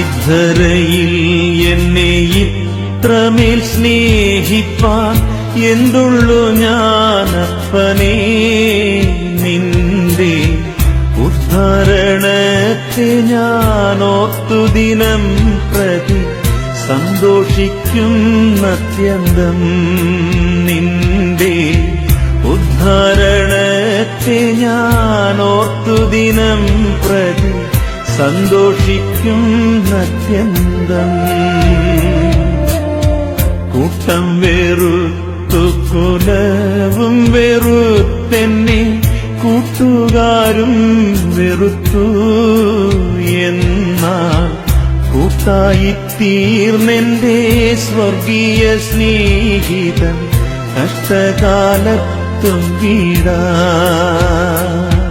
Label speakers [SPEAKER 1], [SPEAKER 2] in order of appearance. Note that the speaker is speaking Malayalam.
[SPEAKER 1] ഇദ്ധരയിൽ എന്നെ ഇത്രമേൽ സ്നേഹിപ്പാൻ എന്തുള്ളു ഞാനപ്പനേ? നിന്റെ ഉദ്ധാരണത്തെ ഞാനോത്തു ദിനം പ്രതി സന്തോഷിക്കുന്നത്യന്തം നിന്റെ ഉദ്ധാരണത്തെ ഞാൻ ദിനം പ്രതി സന്തോഷിക്കുന്നത്യന്തം കൂട്ടം വെറുത്തു കുലവും വെറുത്തെന്നെ കൂട്ടുകാരും വെറുത്തു എന്നാ കൂട്ടായി തീർന്നെന്റെ സ്വർഗീയ സ്നേഹിതൻ കഷ്ടകാലത്തും വീടാ